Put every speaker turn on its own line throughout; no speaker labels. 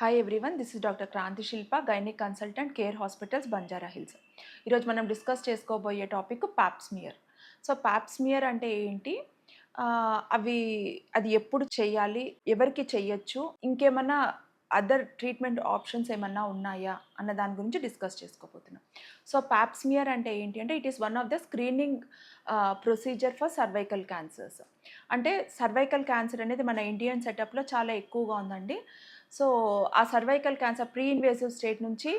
Hi everyone this is doctor Kranthi Shilpa gynaec consultant Care Hospitals Banjara Hills ఈరోజు మనం discuss చేసుకోబోయే topic Pap smear so Pap smear అంటే ఏంటి? అవి అది ఎప్పుడు చేయాలి? ఎవరికి చేయొచ్చు? ఇంకేమన్నా అదర్ ట్రీట్మెంట్ ఆప్షన్స్ ఏమన్నా ఉన్నాయా? అన్న దాని గురించి డిస్కస్ చేసుకోబోతున్నాం. సో పాప్స్మియర్ అంటే ఏంటి? అంటే it is one of the screening procedure for cervical cancers అంటే సర్వైకల్ క్యాన్సర్ అనేది మన ఇండియన్ సెటప్లో చాలా ఎక్కువగా ఉందండి. సో ఆ cervical cancer pre invasive state నుంచి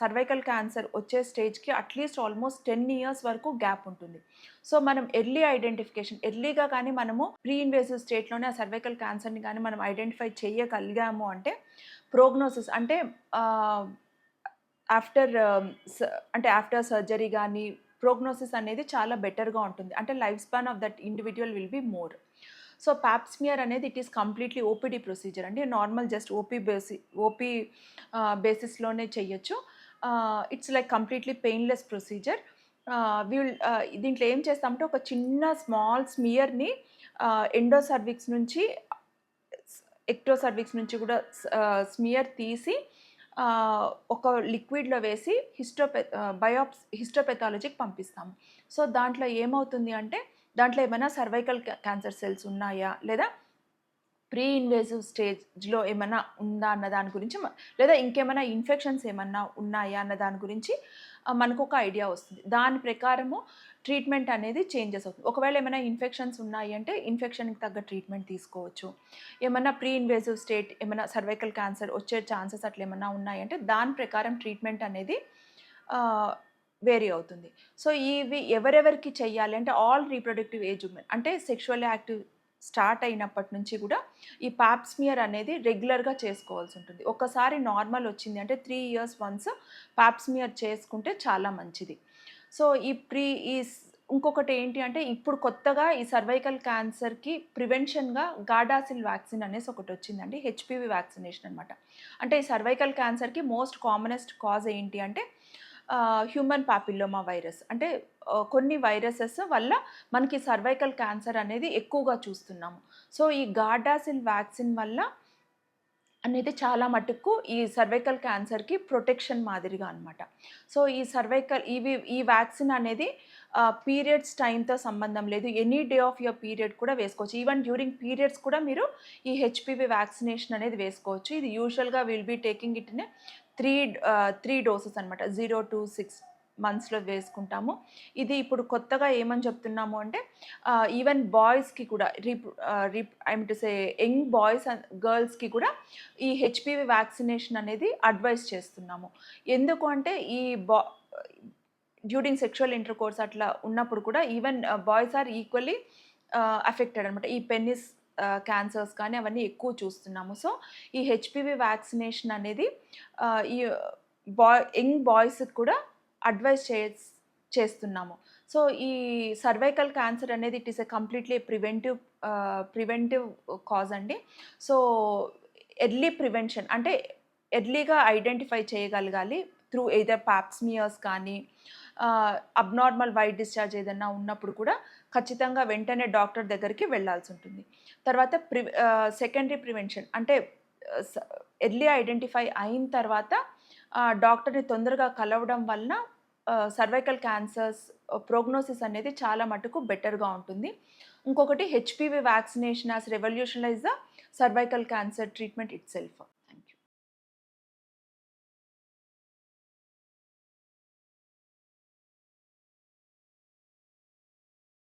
సర్వైకల్ క్యాన్సర్ వచ్చే స్టేజ్కి at least almost ten years వరకు గ్యాప్ ఉంటుంది. సో మనం ఎర్లీ ఐడెంటిఫికేషన్ ఎర్లీగా కానీ మనము ప్రీ ఇన్వేసివ్ స్టేట్లోనే ఆ సర్వైకల్ క్యాన్సర్ని కానీ మనం ఐడెంటిఫై చేయగలిగాము అంటే ప్రోగ్నోసిస్ అంటే ఆఫ్టర్ um, అంటే ఆఫ్టర్ సర్జరీ కానీ ప్రోగ్నోసిస్ అనేది చాలా బెటర్గా ఉంటుంది. అంటే life span of that individual will be more so pap smear అనేది it is completely OPD procedure అండి normal just OP basis OP బేసిస్లోనే చేయొచ్చు it's like completely painless procedure will దీంట్లో ఏం చేస్తామంటే ఒక చిన్న స్మాల్ స్మియర్ని ఎండో సర్విక్స్ నుంచి ఎక్టో సర్విక్స్ నుంచి కూడా స్మియర్ తీసి ఒక లిక్విడ్లో వేసి హిస్టోపె బయోప్స్ హిస్టోపెథాలజీకి పంపిస్తాము. సో దాంట్లో ఏమవుతుంది అంటే దాంట్లో ఏమైనా సర్వైకల్ క్యాన్సర్ సెల్స్ ఉన్నాయా? లేదా ప్రీ ఇన్వేసివ్ స్టేజ్లో ఏమైనా ఉందా అన్న దాని గురించి లేదా ఇంకేమైనా ఇన్ఫెక్షన్స్ ఏమన్నా ఉన్నాయా అన్న దాని గురించి మనకు ఒక ఐడియా వస్తుంది. దాని ప్రకారము ట్రీట్మెంట్ అనేది చేంజెస్ అవుతుంది. ఒకవేళ ఏమైనా ఇన్ఫెక్షన్స్ ఉన్నాయి అంటే ఇన్ఫెక్షన్కి తగ్గ ట్రీట్మెంట్ తీసుకోవచ్చు. ఏమైనా ప్రీ ఇన్వేసివ్ స్టేట్ ఏమైనా సర్వైకల్ క్యాన్సర్ వచ్చే ఛాన్సెస్ అట్లా ఏమైనా ఉన్నాయంటే దాని ప్రకారం ట్రీట్మెంట్ అనేది వేరీ అవుతుంది. సో ఇవి ఎవరెవరికి చెయ్యాలి? అంటే ఆల్ రీప్రొడక్టివ్ ఏజ్ ఉమెన్. అంటే సెక్షువల్ యాక్టివ్ స్టార్ట్ అయినప్పటి నుంచి కూడా ఈ పాప్స్మియర్ అనేది రెగ్యులర్గా చేసుకోవాల్సి ఉంటుంది. ఒకసారి నార్మల్ వచ్చింది అంటే త్రీ ఇయర్స్ వన్స్ పాప్స్మియర్ చేసుకుంటే చాలా మంచిది. సో ఈ ప్రీ ఈ ఇంకొకటి ఏంటి అంటే ఇప్పుడు కొత్తగా ఈ సర్వైకల్ క్యాన్సర్కి ప్రివెన్షన్గా గాడాసిల్ వ్యాక్సిన్ అనేసి ఒకటి వచ్చిందండి. హెచ్పివి వ్యాక్సినేషన్ అనమాట అంటే ఈ సర్వైకల్ క్యాన్సర్కి మోస్ట్ కామనెస్ట్ కాజ్ ఏంటి అంటే హ్యూమన్ పాపిల్లోమా వైరస్ అంటే కొన్ని వైరసెస్ వల్ల మనకి సర్వైకల్ క్యాన్సర్ అనేది ఎక్కువగా చూస్తున్నాము. సో ఈ గార్డాసిల్ వ్యాక్సిన్ వల్ల అనేది చాలా మటుకు ఈ సర్వైకల్ క్యాన్సర్కి ప్రొటెక్షన్ మాదిరిగా అనమాట సో ఈ సర్వైకల్ ఇవి ఈ వ్యాక్సిన్ అనేది పీరియడ్స్ టైంతో సంబంధం లేదు. Any day of your period కూడా వేసుకోవచ్చు. ఈవెన్ డ్యూరింగ్ పీరియడ్స్ కూడా మీరు ఈ హెచ్పివి వ్యాక్సినేషన్ అనేది వేసుకోవచ్చు. ఇది యూజువల్గా will be taking it in three three doses అనమాట జీరో టు సిక్స్ మంత్స్లో వేసుకుంటాము. ఇది ఇప్పుడు కొత్తగా ఏమని చెప్తున్నాము అంటే ఈవెన్ బాయ్స్కి కూడా reap reap I'm to say young boys and గర్ల్స్కి కూడా ఈ హెచ్పివి వ్యాక్సినేషన్ అనేది అడ్వైస్ చేస్తున్నాము. ఎందుకు అంటే ఈ బా డ్యూరింగ్ సెక్షువల్ ఇంటర్ కోర్స్ అట్లా ఉన్నప్పుడు కూడా even boys are equally affected అనమాట ఈ పెన్నిస్ క్యాన్సర్స్ కానీ అవన్నీ ఎక్కువ చూస్తున్నాము. సో ఈ హెచ్పివి వ్యాక్సినేషన్ అనేది ఈ బాయ్ యంగ్ బాయ్స్కి కూడా అడ్వైస్ చే చేస్తున్నాము. సో ఈ సర్వైకల్ క్యాన్సర్ అనేది it is a completely preventive preventive cause అండి. సో ఎర్లీ ప్రివెన్షన్ అంటే ఎర్లీగా ఐడెంటిఫై చేయగలగాలి త్రూ ఎయిదర్ ప్యాప్స్మియర్స్ కానీ అబ్నార్మల్ వైట్ డిశ్చార్జ్ ఏదైనా ఉన్నప్పుడు కూడా ఖచ్చితంగా వెంటనే డాక్టర్ దగ్గరికి వెళ్ళాల్సి ఉంటుంది. తర్వాత ప్రి సెకండరీ ప్రివెన్షన్ అంటే ఎర్లీ ఐడెంటిఫై అయిన తర్వాత డాక్టర్ని తొందరగా కలవడం వలన సర్వైకల్ క్యాన్సర్స్ ప్రోగ్నోసిస్ అనేది చాలా మటుకు బెటర్గా ఉంటుంది. ఇంకొకటి HPV vaccination as revolutionalize the cervical cancer treatment itself